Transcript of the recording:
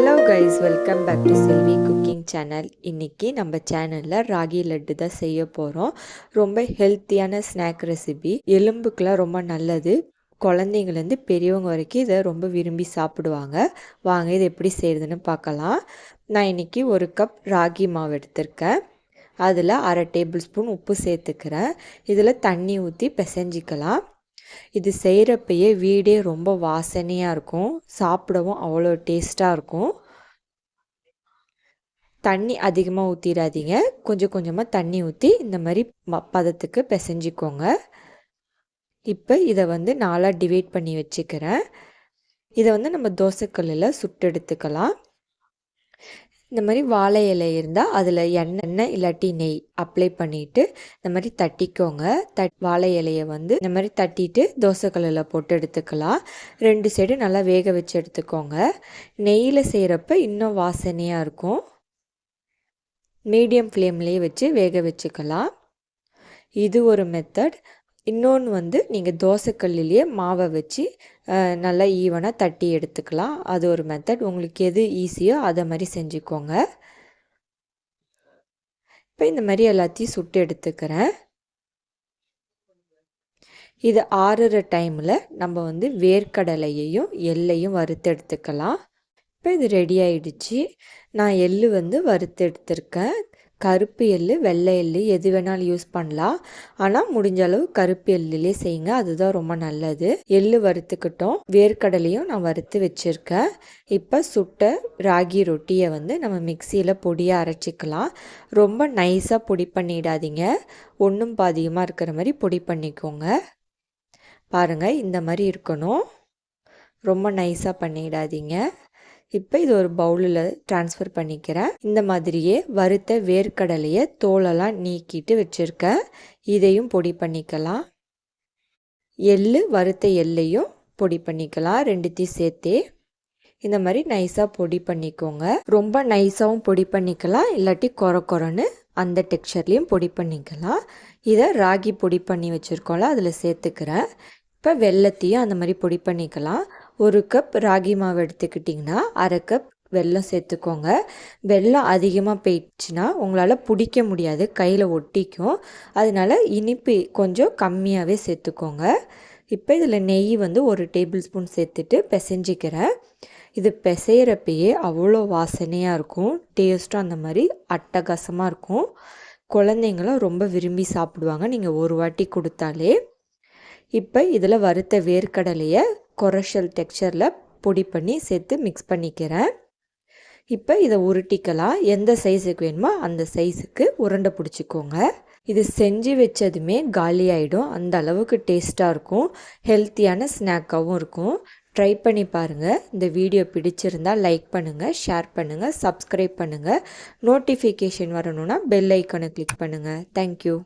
Hello guys welcome back to Selvi cooking channel இன்றைக்கி நம்ம சேனலில் ராகி லட்டு தான் செய்ய போகிறோம் ரொம்ப ஹெல்த்தியான ஸ்நாக் ரெசிபி எலும்புக்கெலாம் ரொம்ப நல்லது. குழந்தைங்கலேருந்து பெரியவங்க வரைக்கும் இதை ரொம்ப விரும்பி சாப்பிடுவாங்க. வாங்க இதை எப்படி செய்கிறதுன்னு பார்க்கலாம். நான் இன்றைக்கி ஒரு கப் ராகி மாவு எடுத்திருக்கேன். அதில் அரை டேபிள் ஸ்பூன் உப்பு சேர்த்துக்கிறேன். இதில் தண்ணி ஊற்றி பிசைஞ்சிக்கலாம். இது செய்கிறப்பயே வீடே ரொம்ப வாசனையாக இருக்கும். சாப்பிடவும் அவ்வளோ டேஸ்ட்டாக இருக்கும். தண்ணி அதிகமாக ஊற்றிடாதீங்க கொஞ்சம் கொஞ்சமாக தண்ணி ஊற்றி இந்த மாதிரி ம பதத்துக்கு பிசைஞ்சிக்கோங்க. இப்போ இதை வந்து நாளாக டிவைட் பண்ணி வச்சுக்கிறேன். இதை வந்து நம்ம தோசைக்கல்லில் சுட்டு எடுத்துக்கலாம். இந்த மாதிரி வாழை இலை இருந்தால் அதில் எண்ணெய் இல்லாட்டி நெய் அப்ளை பண்ணிவிட்டு இந்த மாதிரி தட்டிக்கோங்க. தட் வாழை இலையை வந்து இந்த மாதிரி தட்டிட்டு தோசைக்கல்லில் போட்டு எடுத்துக்கலாம். ரெண்டு சைடு நல்லா வேக வச்சு எடுத்துக்கோங்க. நெய்யில் செய்கிறப்ப இன்னும் வாசனையாக இருக்கும். மீடியம் ஃப்ளேம்லேயே வச்சு வேக வச்சுக்கலாம். இது ஒரு மெத்தட் இன்னொன்று வந்து நீங்கள் தோசைக்கல்லிலேயே மாவை வச்சு நல்லா ஈவனாக தட்டி எடுத்துக்கலாம். அது ஒரு மெத்தட் உங்களுக்கு எது ஈஸியோ அதை மாதிரி செஞ்சுக்கோங்க. இப்போ இந்த மாதிரி எல்லாத்தையும் சுட்டு எடுத்துக்கிறேன். இது ஆறுற டைமில் நம்ம வந்து வேர்க்கடலையையும் எல்லையும் வறுத்து எடுத்துக்கலாம். இப்போ இது ரெடி ஆயிடுச்சு. நான் எள்ளு வந்து வறுத்து எடுத்திருக்கேன். கருப்பு எள் வெள்ளை எள் எது வேணாலும் யூஸ் பண்ணலாம். ஆனால் முடிஞ்ச அளவு கருப்பு எள்ளுலேயே செய்யுங்க. அதுதான் ரொம்ப நல்லது. எள்ளு வறுத்துக்கிட்டோம். வேர்க்கடலையும் நான் வறுத்து வச்சுருக்கேன். இப்போ சுட்ட ராகி ரொட்டியை வந்து நம்ம மிக்சியில் பொடியாக அரைச்சிக்கலாம். ரொம்ப நைஸாக பொடி பண்ணிடாதீங்க. ஒன்றும் பாதிகமாக இருக்கிற மாதிரி பொடி பண்ணிக்கோங்க. பாருங்கள் இந்த மாதிரி இருக்கணும். ரொம்ப நைஸாக பண்ணிடாதீங்க. இப்போ இது ஒரு பவுலில் ட்ரான்ஸ்ஃபர் பண்ணிக்கிறேன். இந்த மாதிரியே வறுத்த வேர்க்கடலையை தோலெல்லாம் நீக்கிட்டு வச்சுருக்கேன் இதையும் பொடி பண்ணிக்கலாம். எள் வறுத்த எள்ளையும் பொடி பண்ணிக்கலாம். ரெண்டுத்தையும் சேர்த்தே. இந்த மாதிரி நைஸாக பொடி பண்ணிக்கோங்க. ரொம்ப நைஸாகவும் பொடி பண்ணிக்கலாம். இல்லாட்டி குறை குறைன்னு அந்த டெக்ஸ்சர்லேயும் பொடி பண்ணிக்கலாம். இதை ராகி பொடி பண்ணி வச்சுருக்கோம்ல அதில் சேர்த்துக்கிறேன். இப்போ வெள்ளத்தையும் அந்த மாதிரி பொடி பண்ணிக்கலாம். ஒரு கப் ராகி மாவு எடுத்துக்கிட்டிங்கன்னா அரை கப் வெல்லம் சேர்த்துக்கோங்க. வெல்லம் அதிகமாக போயிடுச்சுன்னா உங்களால் பிடிக்க முடியாது. கையில் ஒட்டிக்கும். அதனால் இனிப்பு கொஞ்சம் கம்மியாகவே சேர்த்துக்கோங்க. இப்போ இதில் நெய் வந்து ஒரு டேபிள் ஸ்பூன் சேர்த்துட்டு பிசைஞ்சிக்கிறேன். இது பிசையிறப்பையே அவ்வளோ வாசனையாக இருக்கும். டேஸ்ட்டும் அந்த மாதிரி அட்டகாசமாக இருக்கும். குழந்தைங்களும் ரொம்ப விரும்பி சாப்பிடுவாங்க. நீங்கள் ஒரு வாட்டி கொடுத்தாலே. இப்போ இதில் வறுத்த வேர்க்கடலையை கொரஷல் டெக்ஸ்சரில் பொடி பண்ணி சேர்த்து மிக்ஸ் பண்ணிக்கிறேன். இப்போ இதை உருட்டிக்கலாம். எந்த சைஸுக்கு வேணுமோ அந்த சைஸுக்கு உருண்டை பிடிச்சிக்கோங்க. இது செஞ்சு வச்சதுமே காலி ஆகிடும் அந்த அளவுக்கு டேஸ்ட்டாக இருக்கும். ஹெல்த்தியான ஸ்நாக்காகவும் இருக்கும். ட்ரை பண்ணி பாருங்கள் இந்த வீடியோ பிடிச்சிருந்தால் லைக் பண்ணுங்கள் ஷேர் பண்ணுங்கள் சப்ஸ்கிரைப் பண்ணுங்கள் நோட்டிஃபிகேஷன் வரணுன்னா பெல் ஐக்கனை கிளிக் பண்ணுங்கள் தேங்க்யூ